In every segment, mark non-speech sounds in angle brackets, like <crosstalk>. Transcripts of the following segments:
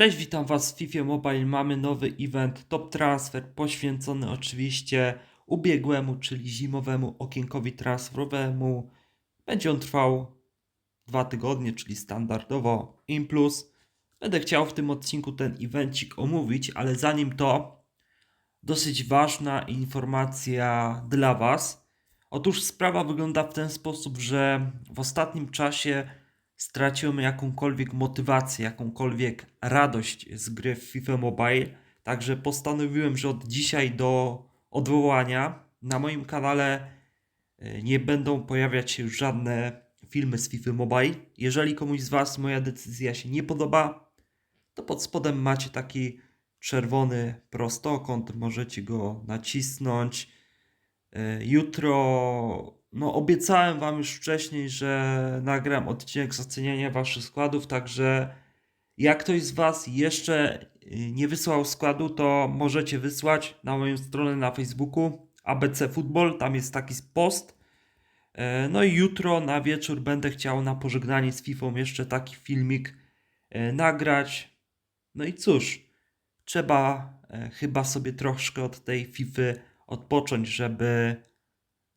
Cześć, witam Was w FIFA Mobile. Mamy nowy event Top Transfer poświęcony oczywiście ubiegłemu, czyli zimowemu okienkowi transferowemu. Będzie on trwał dwa tygodnie, czyli standardowo in plus. Będę chciał w tym odcinku ten evencik omówić, ale zanim to dosyć ważna informacja dla Was. Otóż sprawa wygląda w ten sposób, że w ostatnim czasie straciłem jakąkolwiek motywację, jakąkolwiek radość z gry w FIFA Mobile. Także postanowiłem, że od dzisiaj do odwołania na moim kanale e, nie będą pojawiać się już żadne filmy z FIFA Mobile. Jeżeli komuś z Was moja decyzja się nie podoba, to pod spodem macie taki czerwony prostokąt, możecie go nacisnąć. E, Jutro, no obiecałem Wam już wcześniej, że nagram odcinek z oceniania Waszych składów, także jak ktoś z Was jeszcze y, nie wysłał składu, to możecie wysłać na moją stronę na Facebooku ABC Football, tam jest taki post. E, No i jutro na wieczór będę chciał na pożegnanie z FIFA jeszcze taki filmik e, nagrać. No i cóż, trzeba e, chyba sobie troszkę od tej FIFA odpocząć, żeby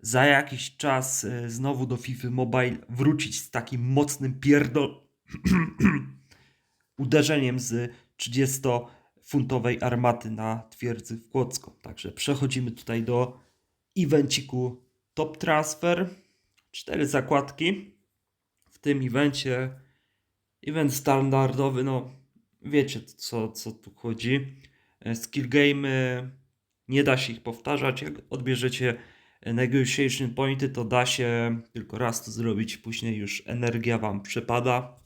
za jakiś czas e, znowu do FIFA Mobile wrócić z takim mocnym pierdol <clears throat> uderzeniem z 30-funtowej armaty na twierdzy w Kłodzko. Także przechodzimy tutaj do evenciku Top Transfer. Cztery zakładki w tym evencie. Event standardowy, no wiecie co, co tu chodzi. E, Skill game nie da się ich powtarzać. Jak odbierzecie negotiation pointy, to da się tylko raz to zrobić, później już energia wam przepada.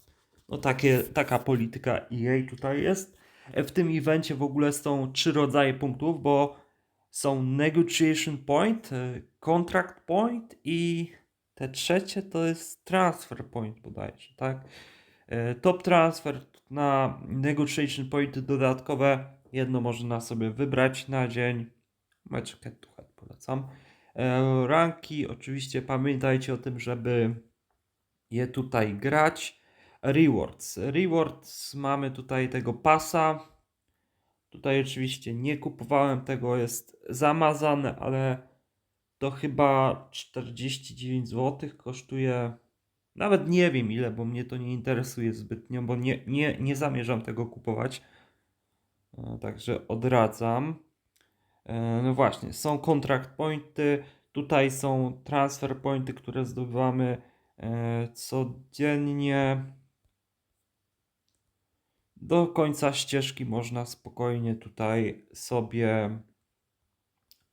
No takie, taka polityka EA tutaj jest. W tym evencie w ogóle są trzy rodzaje punktów, bo są negotiation point, e, contract point i te trzecie to jest transfer point bodajże, tak? E, Top transfer na negotiation pointy dodatkowe. Jedno można sobie wybrać na dzień. Mecz head to head polecam. E, Ranki, oczywiście pamiętajcie o tym, żeby je tutaj grać. Rewards. Rewards mamy tutaj tego pasa. Tutaj oczywiście nie kupowałem tego, jest zamazane, ale to chyba 49 zł kosztuje. Nawet nie wiem ile, bo mnie to nie interesuje zbytnio, bo nie, nie, nie zamierzam tego kupować. E, Także odradzam. E, No właśnie, są contract pointy, tutaj są transfer pointy, które zdobywamy e, codziennie. Do końca ścieżki można spokojnie tutaj sobie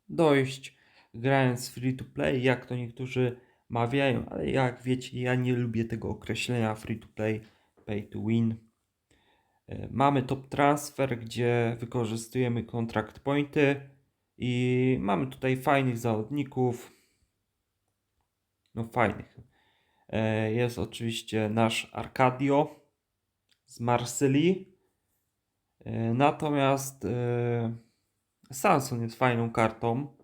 dojść, grając free to play, jak to niektórzy mawiają, ale jak wiecie, ja nie lubię tego określenia free to play, pay to win. E, Mamy top transfer, gdzie wykorzystujemy contract pointy i mamy tutaj fajnych zawodników. No fajnych. E, Jest oczywiście nasz Arcadio z Marsylii. E, Natomiast e, Samson jest fajną kartą.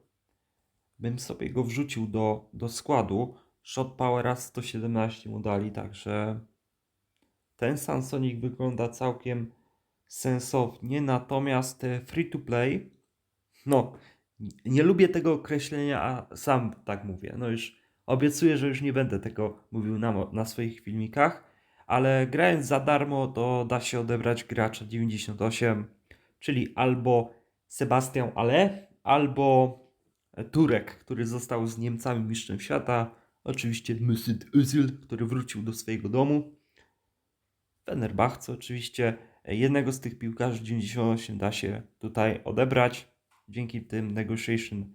Bym sobie go wrzucił do, do składu. Shot Powera 117 mu dali, także ten Samsonik wygląda całkiem sensownie. Natomiast free to play, no, nie lubię tego określenia, a sam tak mówię. No już obiecuję, że już nie będę tego mówił na, na swoich filmikach, ale grając za darmo, to da się odebrać gracza 98, czyli albo Sebastian Ale, albo Turek, który został z Niemcami mistrzem świata. Oczywiście Mesut Özil, który wrócił do swojego domu. Fenerbahce oczywiście. Jednego z tych piłkarzy 98 da się tutaj odebrać dzięki tym negotiation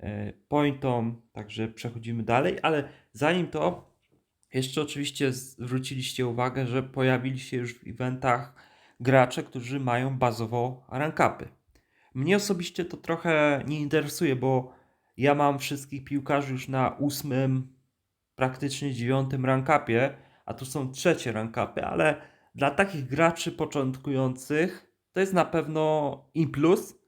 e, pointom. Także przechodzimy dalej, ale zanim to, jeszcze oczywiście zwróciliście uwagę, że pojawili się już w eventach gracze, którzy mają bazowo rankapy. Mnie osobiście to trochę nie interesuje, bo ja mam wszystkich piłkarzy już na ósmym, praktycznie dziewiątym rankapie, a tu są trzecie rankapy, ale dla takich graczy początkujących to jest na pewno in plus.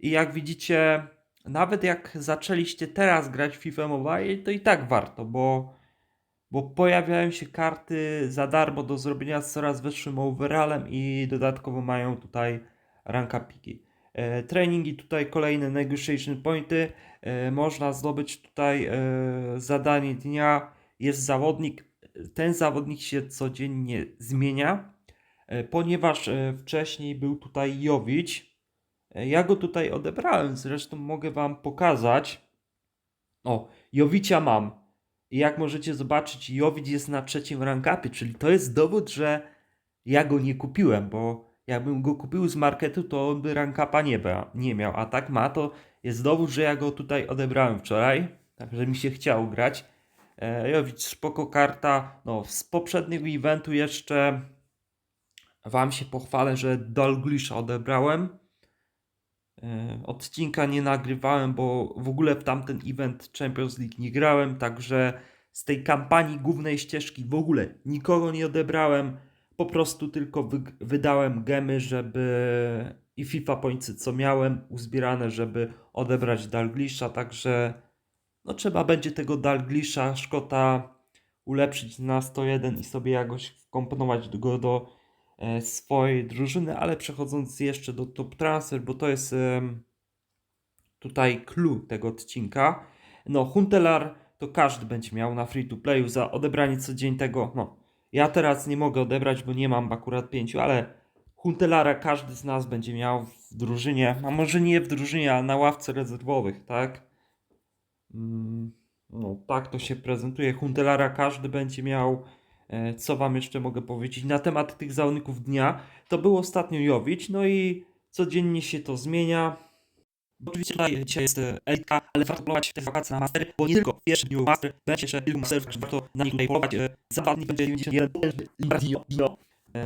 I jak widzicie, nawet jak zaczęliście teraz grać w FIFA Mobile, to i tak warto, bo bo pojawiają się karty za darmo do zrobienia z coraz wyższym overallem i dodatkowo mają tutaj rank upiki. E, treningi tutaj kolejne negotiation pointy. E, można zdobyć tutaj e, zadanie dnia. Jest zawodnik. Ten zawodnik się codziennie zmienia, e, ponieważ e, wcześniej był tutaj Jowicz. E, Ja go tutaj odebrałem, zresztą mogę Wam pokazać. O, Jowicia mam. I jak możecie zobaczyć, Jowicz jest na trzecim rankapie, czyli to jest dowód, że ja go nie kupiłem, bo jakbym go kupił z marketu, to on by rankapa nie, nie miał, a tak ma, to jest dowód, że ja go tutaj odebrałem wczoraj, także mi się chciało grać. E, Jowicz, spoko karta, no z poprzedniego eventu jeszcze Wam się pochwalę, że Dalglisza odebrałem. E, Odcinka nie nagrywałem, bo w ogóle w tamten event Champions League nie grałem, także z tej kampanii głównej ścieżki w ogóle nikogo nie odebrałem. Po prostu tylko wy- wydałem gemy, żeby i FIFA pointsy co miałem uzbierane, żeby odebrać Dalglisza, także no trzeba będzie tego Dalglisza Szkota ulepszyć na 101 i sobie jakoś wkomponować go do swojej drużyny, ale przechodząc jeszcze do top transfer, bo to jest tutaj clue tego odcinka. No, Huntelar to każdy będzie miał na free to playu za odebranie co dzień tego. No, ja teraz nie mogę odebrać, bo nie mam akurat pięciu, ale Huntelara każdy z nas będzie miał w drużynie, a może nie w drużynie, a na ławce rezerwowych, tak? Mm, No, tak to się prezentuje. Huntelara każdy będzie miał. E, Co wam jeszcze mogę powiedzieć na temat tych zawodników dnia? To był ostatnio Jowicz, no i codziennie się to zmienia. Oczywiście tutaj dzisiaj jest e, Elita, ale warto polować w te wakacje na Master, bo nie tylko w pierwszym dniu Master, będzie jeszcze kilku Masterów, także warto na nich tutaj polować. E, Za dwa dni będzie 91 potężny Limbardino, Dino.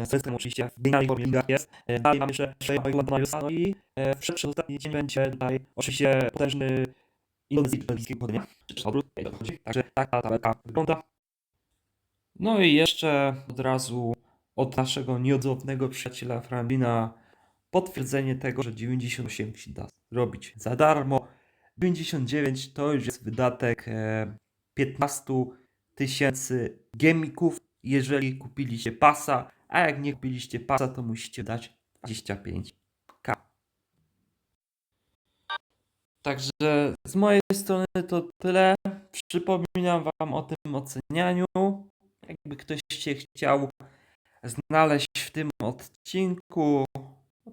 Z Westem oczywiście w genialnej formie Liga jest. Dalej mamy jeszcze Shea Mariusa, no i e, przed, przez ostatni dzień będzie tutaj oczywiście potężny indonezyjski pochodzenia. Czy odwrót. Także tak ta tabelka wygląda. No i jeszcze od razu od naszego nieodzownego przyjaciela Frambina potwierdzenie tego, że 98 się da zrobić za darmo. 99 to już jest wydatek e, 15 tysięcy gemików, jeżeli kupiliście pasa, a jak nie kupiliście pasa, to musicie dać 25k. Także z mojej strony to tyle. Przypominam Wam o tym ocenianiu. Jakby ktoś się chciał znaleźć w tym odcinku,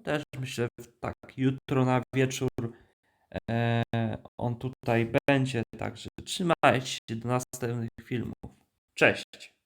też myślę, że tak jutro na wieczór e, on tutaj będzie. Także trzymajcie się do następnych filmów. Cześć!